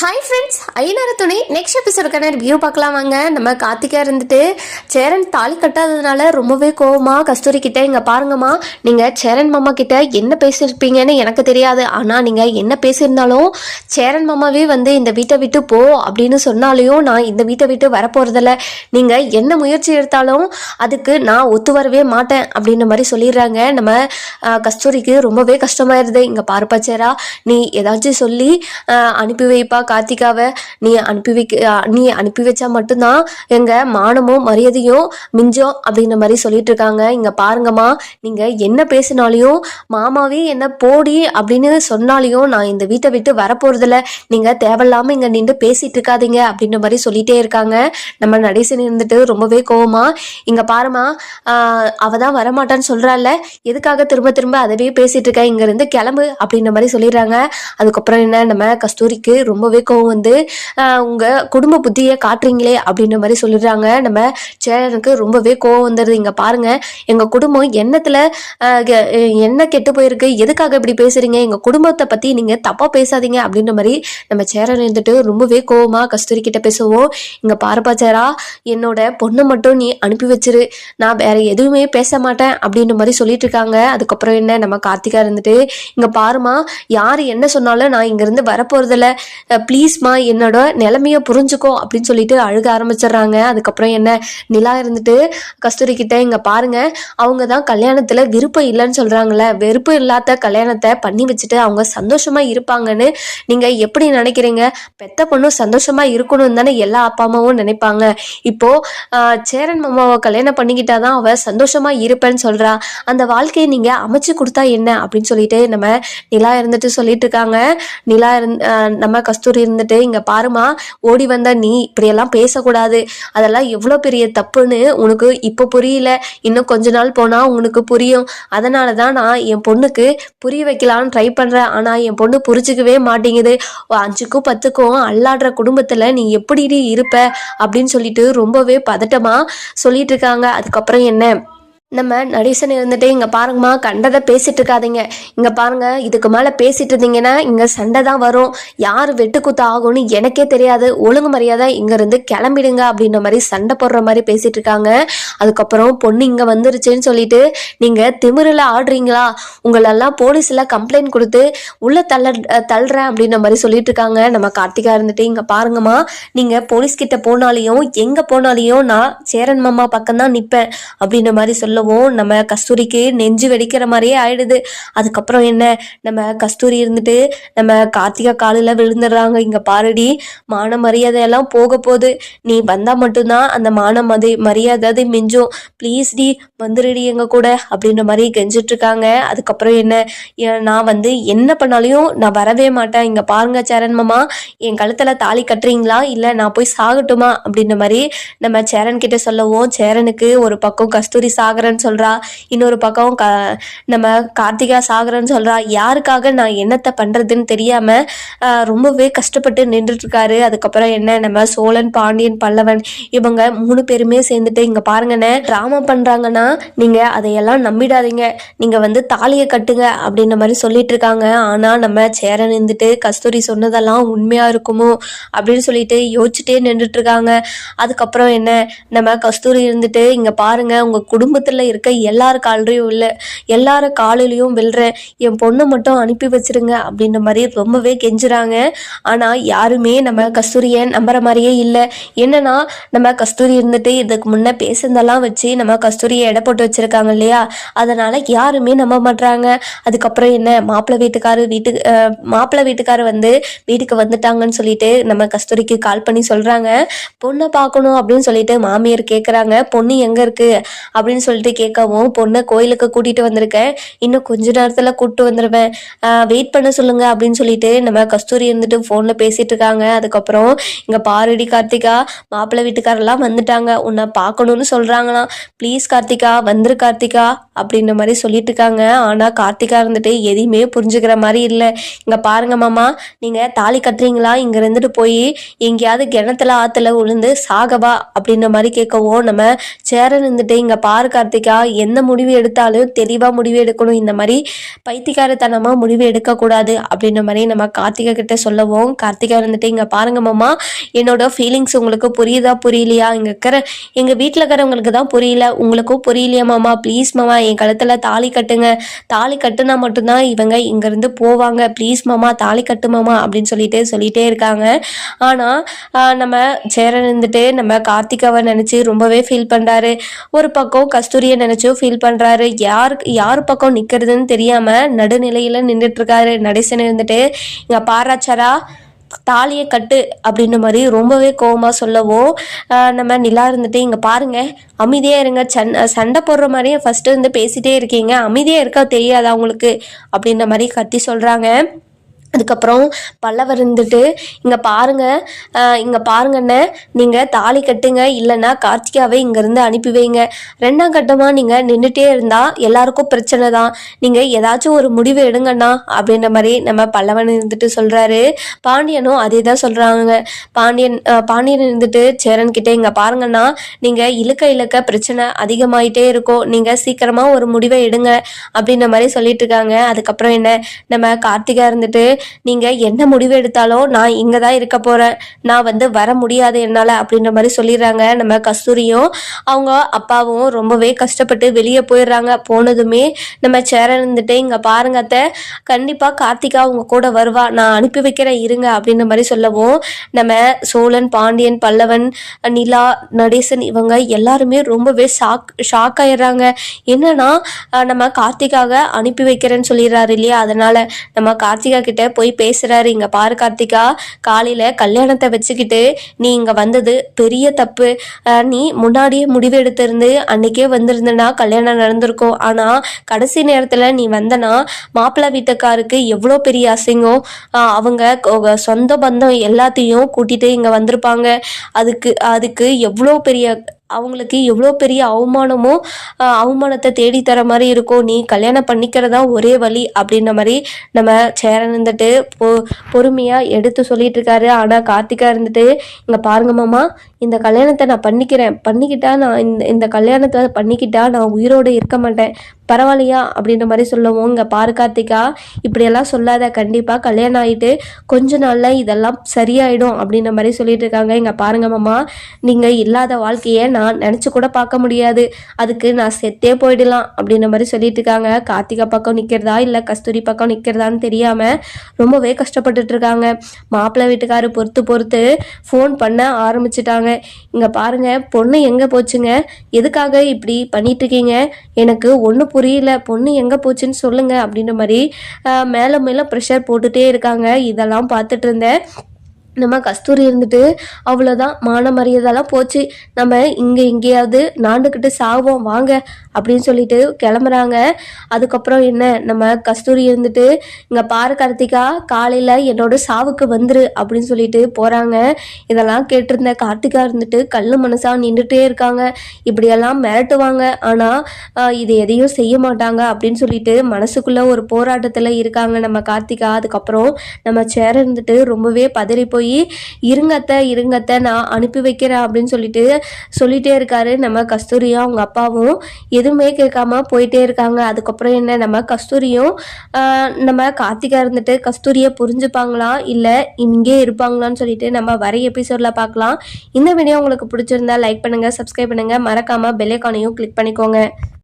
Hi friends ஐநூறு துணை. Next எபிசோடுக்கான review பார்க்கலாம் வாங்க. நம்ம கார்த்திகா இருந்துட்டு சேரன் தாலி கட்டாததுனால ரொம்பவே கோவமா கஸ்தூரி கிட்ட இங்கே பாருங்கம்மா. நீங்கள் சேரன் மாமா கிட்ட என்ன பேசியிருப்பீங்கன்னு எனக்கு தெரியாது. ஆனால் நீங்கள் என்ன பேசியிருந்தாலும் சேரன் மாமாவே வந்து இந்த வீட்டை விட்டு போ அப்படின்னு சொன்னாலையும் நான் இந்த வீட்டை விட்டு வரப்போகிறதில்ல நீங்கள் என்ன முயற்சி எடுத்தாலும் அதுக்கு நான் ஒத்து வரவே மாட்டேன் அப்படின்ற மாதிரி சொல்லிடுறாங்க. நம்ம கஸ்தூரிக்கு ரொம்பவே கஷ்டமாயிருது. இங்கே பாருப்பா சேரா நீ ஏதாச்சும் சொல்லி அனுப்பி வைப்பா கார்த்திகாவை நீ அனுப்பி வைக்க நீ அனுப்பி வச்சா மட்டும்தான் எங்க மானமும் மரியாதையும் மிஞ்சம் அப்படின்ற மாதிரி சொல்லிட்டு இருக்காங்க. இங்க பாருங்கம்மா நீங்க என்ன பேசினாலையும் மாமாவே என்ன போடி அப்படின்னு சொன்னாலையும் நான் இந்த வீட்டை விட்டு வரப்போறதில்ல. நீங்க தேவையில்லாம இங்க நின்று பேசிட்டு இருக்காதீங்க அப்படின்ற மாதிரி சொல்லிட்டே இருக்காங்க. நம்ம நடேசன் இருந்துட்டு ரொம்பவே கோவமா இங்க பாருமா அவள் அவ தான் வரமாட்டான்னு சொல்றாள்ல. எதுக்காக திரும்ப திரும்ப அதவே பேசிட்டு இருக்க? இங்க இருந்து கிளம்பு அப்படின்ற மாதிரி சொல்லிடுறாங்க. அதுக்கப்புறம் என்ன நம்ம கஸ்தூரிக்கு ரொம்பவே கோவம் வந்து உங்கள் உங்க குடும்ப புத்தியை காட்டுறீங்களே அப்படின்ற மாதிரி சொல்லிடுறாங்க. நம்ம சேரனுக்கு ரொம்பவே கோவம் வந்துடுது இங்க பாருங்க எங்க குடும்பம் எண்ணத்துல என்ன கெட்டு போயிருக்கு எதுக்காக இப்படி பேசுறீங்க எங்க குடும்பத்தை பத்தி நீங்க தப்பா பேசாதீங்க அப்படின்ற மாதிரி நம்ம சேரன் இருந்துட்டு ரொம்பவே கோவமா கஸ்தூரி கிட்ட பேசுவோம். இங்க பாருப்பா சேரா என்னோட பொண்ணை மட்டும் நீ அனுப்பி வச்சிரு. நான் வேற எதுவுமே பேச மாட்டேன் அப்படின்ற மாதிரி சொல்லிட்டு இருக்காங்க. அதுக்கப்புறம் என்ன நம்ம கார்த்திகா இருந்துட்டு இங்க பாருமா யார் என்ன சொன்னாலும் நான் இங்க இருந்து வரப்போறதில்ல. ப்ளீஸ்மா என்னோட நிலமையை புரிஞ்சுக்கோ அப்படின்னு சொல்லிட்டு அழுக ஆரம்பிச்சிடுறாங்க. அதுக்கப்புறம் என்ன நிலா இருந்துட்டு கஸ்தூரி கிட்ட இங்க பாருங்க அவங்க தான் கல்யாணத்துல விருப்பம் இல்லைன்னு சொல்றாங்கல்ல. வெறுப்பு இல்லாத கல்யாணத்தை பண்ணி வச்சுட்டு அவங்க சந்தோஷமா இருப்பாங்கன்னு நீங்க எப்படி நினைக்கிறீங்க? பெத்த பொண்ணும் சந்தோஷமா இருக்கணும்னு தானே எல்லா அப்பா அம்மாவும் நினைப்பாங்க. இப்போ சேரன் மாமாவை கல்யாணம் பண்ணிக்கிட்டாதான் அவ சந்தோஷமா இருப்பேன்னு சொல்றா. அந்த வாழ்க்கையை நீங்க அமைச்சு கொடுத்தா என்ன? அப்படின்னு சொல்லிட்டு நம்ம நிலா இருந்துட்டு சொல்லிட்டு இருக்காங்க. நிலா இருந் நம்ம கஸ்தூரி இருந்துட்டு இங்க பாருமா ஓடி வந்த நீ இப்படியெல்லாம் பேசக்கூடாது. அதெல்லாம் எவ்வளோ பெரிய தப்புன்னு உனக்கு இப்போ புரியல. இன்னும் கொஞ்ச நாள் போனா உனக்கு புரியும். அதனால தான் நான் என் பொண்ணுக்கு புரிய வைக்கலாம்னு ட்ரை பண்றேன். ஆனா என் பொண்ணு புரிஞ்சுக்கவே மாட்டேங்குது. அஞ்சுக்கும் பத்துக்கும் அல்லாடுற குடும்பத்துல நீ எப்படி இருப்ப? அப்படின்னு சொல்லிட்டு ரொம்பவே பதட்டமா சொல்லிட்டு இருக்காங்க. அதுக்கப்புறம் என்ன? நம்ம நடேசன் இருந்துட்டு இங்கே பாருங்கம்மா கண்டதை பேசிட்டு இருக்காதீங்க இங்கே பாருங்க இதுக்கு மேலே பேசிட்டு இருந்தீங்கன்னா இங்கே சண்டை தான் வரும். யார் வெட்டுக்குத்து ஆகும்னு எனக்கே தெரியாது. ஒழுங்கு மரியாதை இங்கேருந்து கிளம்பிடுங்க அப்படின்ற மாதிரி சண்டை போடுற மாதிரி பேசிட்டு இருக்காங்க அதுக்கப்புறம் பொண்ணு இங்கே வந்துருச்சுன்னு சொல்லிட்டு நீங்கள் திமிரில் ஆடுறீங்களா? உங்களெல்லாம் போலீஸில் கம்ப்ளைண்ட் கொடுத்து உள்ள தள்ள தள்ளுறேன் அப்படின்ற மாதிரி சொல்லிட்டு இருக்காங்க நம்ம கார்த்திகா இருந்துட்டு இங்கே பாருங்கம்மா நீங்கள் போலீஸ்கிட்ட போனாலையும் எங்கே போனாலையும் நான் சேரன் மாமா பக்கம் தான் அப்படின்ற மாதிரி சொல்ல சொல்லவும் நம்ம கஸ்தூரிக்கு நெஞ்சு வெடிக்கிற மாதிரியே ஆயிடுது. அதுக்கப்புறம் என்ன? நம்ம கஸ்தூரி இருந்துட்டு நம்ம கார்த்திகா காலில் விழுந்துடுறாங்க. இங்க பாருடி மான மரியாதையெல்லாம் போக போகுது. நீ வந்தா மட்டும்தான் அந்த மான மதி மரியாதை அது மிஞ்சும். ப்ளீஸ் டி வந்துருடி எங்க கூட அப்படின்ற மாதிரி கெஞ்சிட்டு இருக்காங்க அதுக்கப்புறம் என்ன? நான் வந்து என்ன பண்ணாலையும் நான் வரவே மாட்டேன். இங்க பாருங்க சேரன் மாமா என் கழுத்துல தாலி கட்டுறீங்களா? இல்ல நான் போய் சாகட்டுமா? அப்படின்ற மாதிரி நம்ம சேரன் கிட்ட சொல்லவும் சேரனுக்கு ஒரு பக்கம் கஸ்தூரி சாகிற சாகரன்னு சொல்றா. இன்னொரு பக்கம் க நம்ம கார்த்திகா சாகரன்னு சொல்கிறா யாருக்காக நான் என்னத்தை பண்றதுன்னு தெரியாமல் ரொம்பவே கஷ்டப்பட்டு நின்றுட்டு இருக்காரு அதுக்கப்புறம் என்ன நம்ம சோழன் பாண்டியன் பல்லவன் இவங்க மூணு பேருமே சேர்ந்துட்டு இங்கே பாருங்கண்ணே ட்ராமா பண்ணுறாங்கன்னா நீங்கள் அதையெல்லாம் நம்பிடாதீங்க. நீங்கள் வந்து தாலியை கட்டுங்க அப்படின்ற மாதிரி சொல்லிட்டு இருக்காங்க ஆனால் நம்ம சேரன் இருந்துட்டு கஸ்தூரி சொன்னதெல்லாம் உண்மையாக இருக்குமோ அப்படின்னு சொல்லிட்டு யோசிச்சுட்டே நின்றுட்டு இருக்காங்க அதுக்கப்புறம் என்ன நம்ம கஸ்தூரி இருந்துட்டு இங்கே பாருங்க உங்கள் குடும்பத்தில் இருக்க எல்லார் காலையும் இல்லை எல்லார காலிலையும் விழுறேன் என் பொண்ணை மட்டும் அனுப்பி வச்சிருங்க அப்படின்ற மாதிரி ரொம்பவே கெஞ்சுறாங்க. ஆனால் யாருமே நம்ம கஸ்தூரியை நம்புற மாதிரியே இல்லை. என்னன்னா நம்ம கஸ்தூரி இருந்துட்டு இதுக்கு முன்ன பேசுனதெல்லாம் வச்சு நம்ம கஸ்தூரியை எடை போட்டு வச்சிருக்காங்க இல்லையா? அதனால யாருமே நம்ப மாட்றாங்க. அதுக்கப்புறம் என்ன மாப்பிள்ளை வீட்டுக்காரு வீட்டுக்கு மாப்பிள்ளை வீட்டுக்காரு வந்து வீட்டுக்கு வந்துட்டாங்கன்னு சொல்லிட்டு நம்ம கஸ்தூரிக்கு கால் பண்ணி சொல்றாங்க. பொண்ணை பார்க்கணும் அப்படின்னு சொல்லிட்டு மாமியார் கேட்குறாங்க பொண்ணு எங்க இருக்கு? அப்படின்னு சொல்லிட்டு கேட்கவும் பொண்ணை கோயிலுக்கு கூட்டிட்டு வந்திருக்கேன் இன்னும் கொஞ்ச நேரத்துல கூப்பிட்டு வந்துடுவேன் வெயிட் பண்ண சொல்லுங்க அப்படின்னு சொல்லிட்டு நம்ம கஸ்தூரி இருந்துட்டு ஃபோனில் பேசிட்டு இருக்காங்க. அதுக்கப்புறம் இங்க பாரடி கார்த்திகா மாப்பிள்ளை வீட்டுக்காரெல்லாம் வந்துட்டாங்க. உன்னை பார்க்கணும்னு சொல்றாங்களாம். ப்ளீஸ் கார்த்திகா வந்துரு கார்த்திகா அப்படின்ற மாதிரி சொல்லிட்டு இருக்காங்க. ஆனா கார்த்திகா இருந்துட்டு எதையுமே புரிஞ்சுக்கிற மாதிரி இல்லை. இங்க பாருங்க மாமா நீங்க தாலி கட்டுறீங்களா? இங்க இருந்துட்டு போய் எங்கேயாவது கிணத்துல ஆத்துல விழுந்து சாகவா அப்படின்ற மாதிரி கேட்கவும் நம்ம சேரன் இருந்துட்டு இங்க பாரு கார்த்திகா கார்த்திகா எந்த முடிவு எடுத்தாலும் தெளிவாக முடிவு எடுக்கணும். இந்த மாதிரி பைத்தியக்காரத்தனமாக முடிவு எடுக்கக்கூடாது அப்படின்ற மாதிரி நம்ம கார்த்திகா கிட்ட சொல்லுவோம் கார்த்திகா இருந்துட்டு இங்கே பாருங்க மாமா என்னோட ஃபீலிங்ஸ் உங்களுக்கு புரியுதா புரியலையா? இங்கே இருக்கிற எங்கள் வீட்டில் இருக்கிறவங்களுக்கு தான் புரியல. உங்களுக்கும் புரியலையா மாமா? ப்ளீஸ் மாமா என் கழுத்தில் தாலி கட்டுங்க. தாலி கட்டுனா மட்டும்தான் இவங்க இங்கேருந்து போவாங்க. ப்ளீஸ் மாமா தாலி கட்டு மாமா அப்படின்னு சொல்லிட்டு சொல்லிட்டே இருக்காங்க. ஆனால் நம்ம சேரன் இருந்துட்டு நம்ம கார்த்திகாவை நினச்சி ரொம்பவே ஃபீல் பண்ணுறாரு ஒரு பக்கம் கஸ்தூரியை நினைச்சோ ஃபீல் பண்ணுறாரு யார் யார் பக்கம் நிற்கிறதுன்னு தெரியாமல் நடுநிலையில் நின்றுட்டுருக்காரு நடேசன் இருந்துட்டு இங்கே பாராச்சாரா தாலியை கட்டு அப்படின்ற மாதிரி ரொம்பவே கோவமாக சொல்லவும் நம்ம நிலா இருந்துட்டு இங்கே பாருங்க அமைதியாக இருங்க. சன் சண்டை போடுற மாதிரியே ஃபஸ்ட்டு வந்து பேசிட்டே இருக்கீங்க. அமைதியாக இருக்கா தெரியாதா உங்களுக்கு? அப்படின்ற மாதிரி கத்தி சொல்கிறாங்க அதுக்கப்புறம் பல்லவர் இருந்துட்டு இங்கே பாருங்க இங்கே பாருங்கண்ணே நீங்கள் தாலி கட்டுங்க இல்லைன்னா கார்த்திகாவை இங்கேருந்து அனுப்பி வைங்க. ரெண்டாம் கட்டமாக நீங்கள் நின்றுட்டே இருந்தால் எல்லாருக்கும் பிரச்சனை தான். நீங்கள் ஏதாச்சும் ஒரு முடிவு எடுங்கண்ணா அப்படின்ற மாதிரி நம்ம பல்லவன் இருந்துட்டு சொல்கிறாரு பாண்டியனும் அதே தான் சொல்கிறாங்க பாண்டியன் பாண்டியன் இருந்துட்டு சேரன் கிட்டே இங்கே பாருங்கண்ணா நீங்கள் இழுக்க இழுக்க பிரச்சனை அதிகமாயிட்டே இருக்கும். நீங்கள் சீக்கிரமாக ஒரு முடிவை எடுங்க அப்படின்ற மாதிரி சொல்லிட்டு இருக்காங்க. அதுக்கப்புறம் என்ன நம்ம கார்த்திகா இருந்துட்டு நீங்கள் என்ன முடிவு எடுத்தாலும் நான் இங்கே தான் இருக்க போகிறேன் நான் வந்து வர முடியாது என்னால் அப்படின்ற மாதிரி சொல்லிடுறாங்க நம்ம கஸ்தூரியும். அவங்க அப்பாவும் ரொம்பவே கஷ்டப்பட்டு வெளியே போயிடுறாங்க. போனதுமே நம்ம சேரன் இருந்துட்டு இங்கே பாருங்க அத்தை கண்டிப்பாக கார்த்திகா உங்க கூட வருவா. நான் அனுப்பி வைக்கிறேன் இருங்க. அப்படின்ற மாதிரி சொல்லவும் நம்ம சோழன் பாண்டியன் பல்லவன் நிலா நடேசன் இவங்க எல்லாருமே ரொம்பவே ஷாக் ஷாக் ஆயிடுறாங்க. என்னன்னா நம்ம கார்த்திகாக அனுப்பி வைக்கிறேன்னு சொல்லிடுறாரு இல்லையா? அதனால நம்ம கார்த்திகா கிட்ட போய் பேசுறாரு. இங்க பாரு கார்த்திகா காலையில கல்யாணத்தை வச்சுக்கிட்டு நீ இங்க வந்தது பெரிய தப்பு. நீ முன்னாடியே முடிவு எடுத்திருந்து அன்னைக்கே வந்திருந்தனா கல்யாணம் நடந்திருக்கும். ஆனா கடைசி நேரத்துல நீ வந்தனா மாப்பிள்ளை வீட்டுக்காருக்கு எவ்வளோ பெரிய அசிங்கம். அவங்க சொந்த பந்தம் எல்லாத்தையும் கூட்டிட்டு இங்க வந்திருப்பாங்க. அதுக்கு அதுக்கு எவ்வளோ பெரிய அவங்களுக்கு எவ்வளோ பெரிய அவமானமோ அவமானத்தை தேடி தர மாதிரி இருக்கும் நீ கல்யாணம் பண்ணிக்கிறதா ஒரே வழி அப்படின்ற மாதிரி நம்ம சேரன் இருந்துட்டு பொ பொறுமையாக எடுத்து சொல்லிட்டு இருக்காரு. ஆனால் கார்த்திகா இருந்துட்டு இங்கே பாருங்க மாமா இந்த கல்யாணத்தை நான் பண்ணிக்கிறேன். பண்ணிக்கிட்டா நான் இந்த இந்த கல்யாணத்தை பண்ணிக்கிட்டா நான் உயிரோடு இருக்க மாட்டேன். பரவாயில்லையா அப்படின்ற மாதிரி சொல்லவும். இங்கே பாரு கார்த்திகா இப்படியெல்லாம் சொல்லாத. கண்டிப்பாக கல்யாணம் ஆகிட்டு கொஞ்ச நாளில் இதெல்லாம் சரியாயிடும் அப்படின்ற மாதிரி சொல்லிட்டு இருக்காங்க. இங்கே பாருங்க மாமா நீங்கள் இல்லாத வாழ்க்கையை நான் நினச்சி கூட பார்க்க முடியாது. அதுக்கு நான் செத்தே போயிடலாம் அப்படின்ற மாதிரி சொல்லிட்டு இருக்காங்க. கார்த்திகா பக்கம் நிற்கிறதா இல்லை கஸ்தூரி பக்கம் நிற்கிறதான்னு தெரியாமல் ரொம்பவே கஷ்டப்பட்டுட்டு இருக்காங்க. மாப்பிள்ளை வீட்டுக்காரு பொறுத்து பொறுத்து ஃபோன் பண்ண ஆரம்பிச்சிட்டாங்க. இங்கே பாருங்க பொண்ணு எங்கே போச்சுங்க? எதுக்காக இப்படி பண்ணிட்டு இருக்கீங்க? எனக்கு ஒன்று புரியல பொண்ணு எங்கே போச்சுன்னு சொல்லுங்கள் அப்படின்ற மாதிரி மேலே மேலே ப்ரெஷர் போட்டுகிட்டே இருக்காங்க. இதெல்லாம் பார்த்துட்டு இருந்தேன். நம்ம கஸ்தூரி இருந்துட்டு அவ்வளோதான் மான மரியாதைலாம் போச்சு. நம்ம இங்கே எங்கேயாவது நாண்டுக்கிட்டு சாவோம் வாங்க அப்படின்னு சொல்லிட்டு கிளம்புறாங்க. அதுக்கப்புறம் என்ன நம்ம கஸ்தூரி இருந்துட்டு இங்கே பாரு கார்த்திகா காலையில் என்னோட சாவுக்கு வந்துரு அப்படின்னு சொல்லிட்டு போகிறாங்க இதெல்லாம் கேட்டிருந்த கார்த்திகா இருந்துட்டு கல் மனசாக நின்றுட்டே இருக்காங்க. இப்படியெல்லாம் மிரட்டுவாங்க. ஆனால் இது எதையும் செய்ய மாட்டாங்க அப்படின்னு சொல்லிட்டு மனசுக்குள்ளே ஒரு போராட்டத்தில் இருக்காங்க நம்ம கார்த்திகா. அதுக்கப்புறம் நம்ம சேர் இருந்துட்டு ரொம்பவே பதறி போய் போய் இருங்கத்த இருங்கத்த நான் அனுப்பி வைக்கிறேன் அப்படின்னு சொல்லிட்டு சொல்லிட்டே இருக்காரு நம்ம கஸ்தூரியும் அவங்க அப்பாவும். எதுவுமே கேட்காம போயிட்டே இருக்காங்க. அதுக்கப்புறம் என்ன நம்ம கஸ்தூரியும் நம்ம கார்த்திகா இருந்துட்டு கஸ்தூரியை புரிஞ்சுப்பாங்களா? இல்லை இங்கே இருப்பாங்களான்னு சொல்லிட்டு நம்ம வர எபிசோடில் பார்க்கலாம். இந்த வீடியோ உங்களுக்கு பிடிச்சிருந்தா லைக் பண்ணுங்கள் சப்ஸ்கிரைப் பண்ணுங்கள் மறக்காமல் பெல்லைக்கானையும் கிளிக் பண்ணிக்கோங்க.